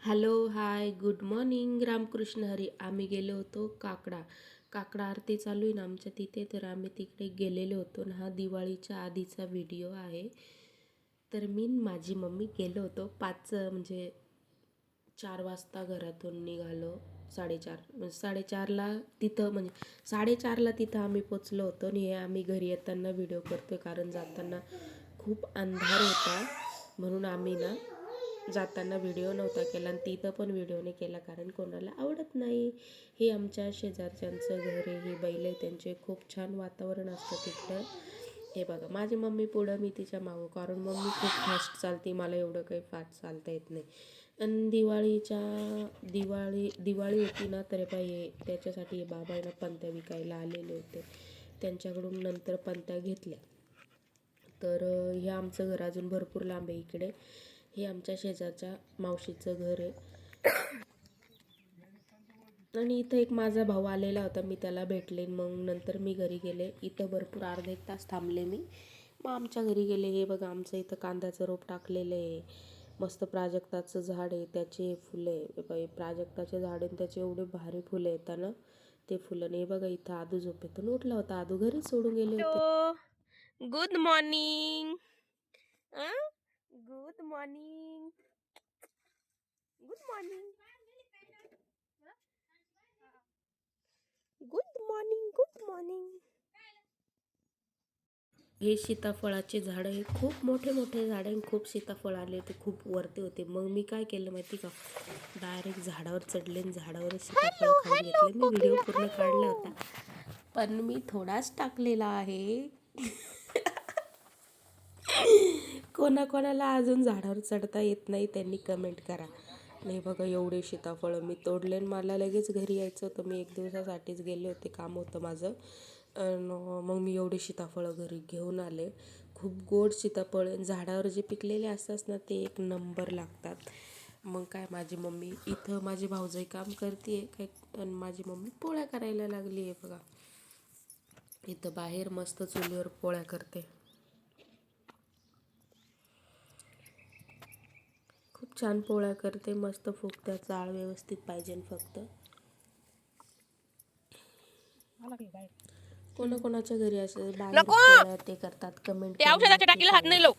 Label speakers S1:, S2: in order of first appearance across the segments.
S1: Hello hi good morning Ramakrishna Hari. आम्ही गेलो होतो काकडा. काकडा आरती चालू आहे ना आमच्या तिथे तर आम्ही तिकडे गेलेलो होतो ना. हा दिवाळीच्या आधीचा व्हिडिओ आहे. तर मी माझी मम्मी गेलो होतो पाच म्हणजे चार वाजता घरातून निघालो. साडेचार म्हणजे साडेचारला तिथं म्हणजे साडेचारला तिथं आम्ही पोचलो होतो आणि हे आम्ही घरी येताना व्हिडिओ करतोय कारण जाताना खूप अंधार होता म्हणून आम्ही ना जाताना व्हिडिओ नव्हता केला आणि तिथं पण व्हिडिओने केला कारण कोणाला आवडत नाही. हे आमच्या शेजारच्यांचं घर आहे ही बैल आहे त्यांचे खूप छान वातावरण असतं तिकडं हे बघा माझी मम्मी पुढं मी तिच्या मागं कारण मम्मी खूप फास्ट चालते मला एवढं काही फास्ट चालता येत नाही. आणि दिवाळीच्या दिवाळी दिवाळी होती ना तर बाई त्याच्यासाठी हे बाबांना पंत्या विकायला आलेले होते. त्यांच्याकडून नंतर पंत्या घेतल्या. तर हे आमचं घर अजून भरपूर लांब आहे इकडे. हे आमच्या शेजारच्या मावशीचं घर आहे. आणि इथं एक माझा भाऊ आलेला होता मी त्याला भेटले. मग नंतर मी घरी गेले. इथं भरपूर अर्धा एक तास थांबले मी. मग आमच्या घरी गेले. हे बघा आमचं इथं कांद्याचं रोप टाकलेलं आहे. मस्त प्राजक्ताचं झाड आहे. त्याचे फुलं आहे. हे प्राजक्ताचे झाड आहे त्याचे एवढे भारी फुलं येतात ना ते फुलं. नाही बघा इथं आदू झोपेतून उठला होता. आदू घरीच सोडून गेले होते. Good morning. Good morning good morning good morning good morning हे सीताफळाचे झाड आहे खूप मोठे मोठे झाड आहे खूप सीताफळ आले होते खूप वरती होते. मग मी काय केलं माहिती का? डायरेक्ट झाडावर चढले आणि झाडावर सीताफळ खाऊन घेतले. मी व्हिडिओ पूर्ण काढला होता. पण मी थोडाच टाकलेला आहे. कोणाकोणाला अजून झाडावर चढता येत नाही त्यांनी कमेंट करा. नाही बघा एवढे सीताफळं मी तोडले आणि मला लगेच घरी यायचं होतं. मी एक दिवसासाठीच गेले होते काम होतं माझं. मग मी एवढे सीताफळं घरी घेऊन आले. खूप गोड सीताफळ झाडावर जे पिकलेले असतात ना ते एक नंबर लागतात. मग काय माझी मम्मी इथं माझी भाऊजाई काम करते काय? आणि माझी मम्मी पोळ्या करायला लागली आहे बघा. इथं बाहेर मस्त चुलीवर पोळ्या करते. छान पोळ्या करते मस्त फुगत्या चाळ व्यवस्थित पाहिजे फक्त. कोणाकोणाच्या घरी असे बाहेर पोळ्या ते करतात कमेंट
S2: औषधाच्या टाकीला हात नाही लावू.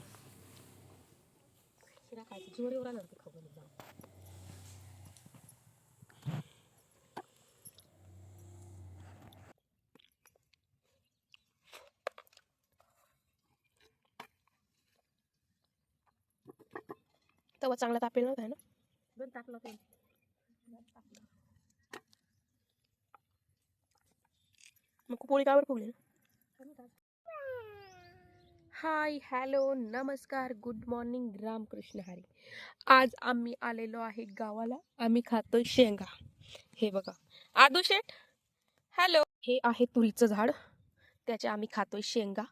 S2: तेव्हा चांगला तापेल नव्हता ना? टाकलं ते मग पोळी कावर फुगली हाय हॅलो नमस्कार गुड मॉर्निंग रामकृष्ण हरी. आज आम्ही आलेलो आहे गावाला. आम्ही खातोय शेंगा. हे बघा. आदू शेठ? हॅलो. हे आहे तुरीचं झाड. त्याचे आम्ही खातोय शेंगा.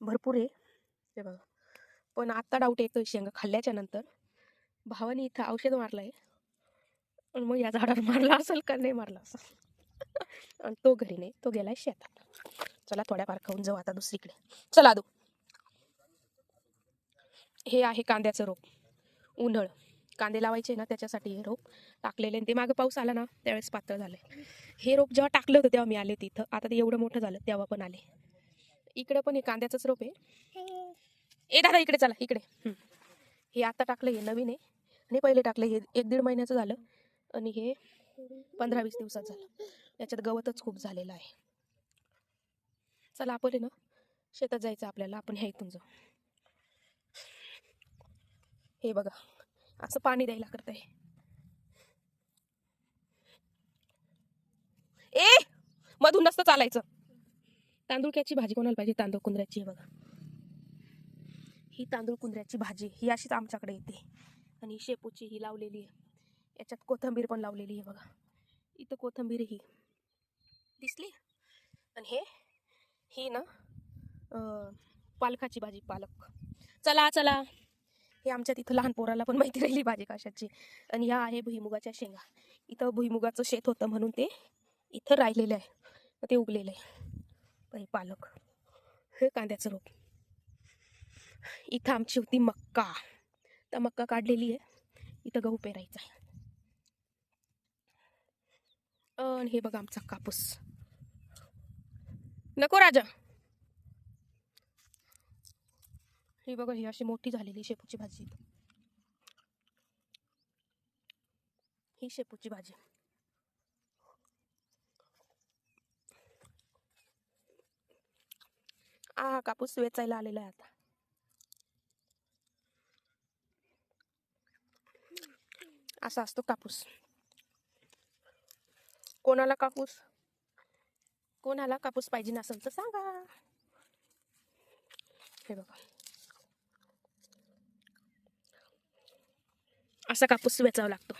S2: भरपूर आहे. हे बघा. पण आता डाऊट येतोय शेंगा खाल्ल्याच्या नंतर. भावाने इथं औषध मारलं आहे आणि मग या झाडावर मारला असेल का? नाही मारला असेल. आणि तो घरी नाही तो गेलाय शेतात. चला थोड्याफार खाऊन जाऊ आता दुसरीकडे. चला दो हे आहे कांद्याचं रोप. उन्हाळ. कांदे लावायचे ना त्याच्यासाठी हे रोप टाकलेले आणि ते मागं पाऊस आला ना त्यावेळेस पातळ झालंय. हे रोप जेव्हा टाकलं होतं तेव्हा मी आले तिथं. आता ते एवढं मोठं झालं तेव्हा पण आले. इकडं पण हे कांद्याचंच रोप आहे. ए दादा इकडे चला इकडे. हं. हे आता टाकलं हे नवीन आहे. आणि पहिले टाकलं हे एक दीड महिन्याचं झालं. आणि हे पंधरा वीस दिवसात झालं. याच्यात गवतच खूप झालेलं आहे. चला आपण आहे ना शेतात जायचं आपल्याला. आपण ह्या इथून जाऊ. हे बघा असं पाणी द्यायला करत आहे. ए मधून नसतं चालायचं. तांदूळक्याची भाजी कोणाला पाहिजे? तांदूळ कुंद्र्याची आहे बघा. ही तांदूळ कुंदऱ्याची भाजी ही अशीच आमच्याकडे येते. आणि ही शेपूची ही लावलेली आहे. याच्यात कोथंबीर पण लावलेली आहे बघा. इथं कोथंबीर ही दिसली. आणि हे ही ना पालकाची भाजी पालक. चला चला. हे आमच्या तिथं लहान पोराला पण माहिती राहिली भाजी कशाची. आणि ह्या आहे भुईमुगाच्या शेंगा. इथं भुईमुगाचं शेत होतं म्हणून ते इथं राहिलेलं आहे. ते उगलेलं आहे. पालक. हे कांद्याचं रोप. इथं आमची होती मक्का. तर मक्का काढलेली आहे. इथं गहू पेरायचा आहे. आणि हे बघा आमचा कापूस. नको राजा. हे बघा ही अशी मोठी झालेली शेपूची भाजी. ही शेपूची भाजी. आ कापूस वेचायला आलेला आहे आता. असा असतो कापूस. कोणाला कापूस? कोणाला कापूस पाहिजे नसेल तर सांगा. हे बघा. असा कापूस वेचावा लागतो.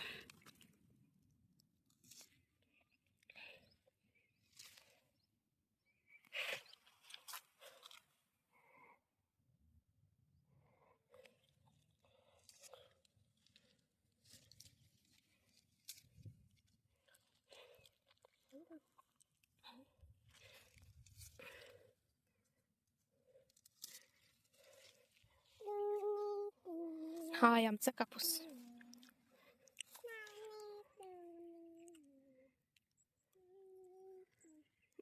S2: हा आहे आमचा कापूस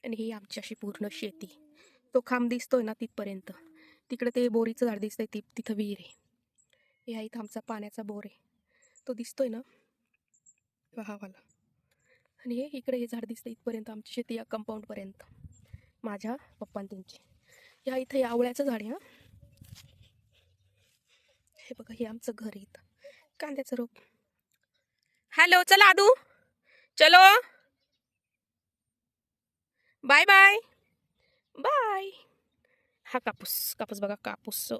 S2: आणि ही आमची अशी पूर्ण शेती तो खांब दिसतोय ना तिथपर्यंत तिकडे ते बोरीचं झाड दिसतंय ती तिथं विहीर आहे ह्या इथं आमचा पाण्याचा बोर आहे तो दिसतोय ना वाहावाला आणि हे इकडे हे झाड दिसतं इथपर्यंत आमची शेती या कंपाऊंडपर्यंत माझ्या पप्पां त्यांची इथं या आवळ्याचं झाड आहे हां हे बघा हे आमचं घर आहे इथं. कांद्याचं रोप. हॅलो चला आदू. चलो. बाय बाय बाय हा कापूस कापूस बघा कापूस.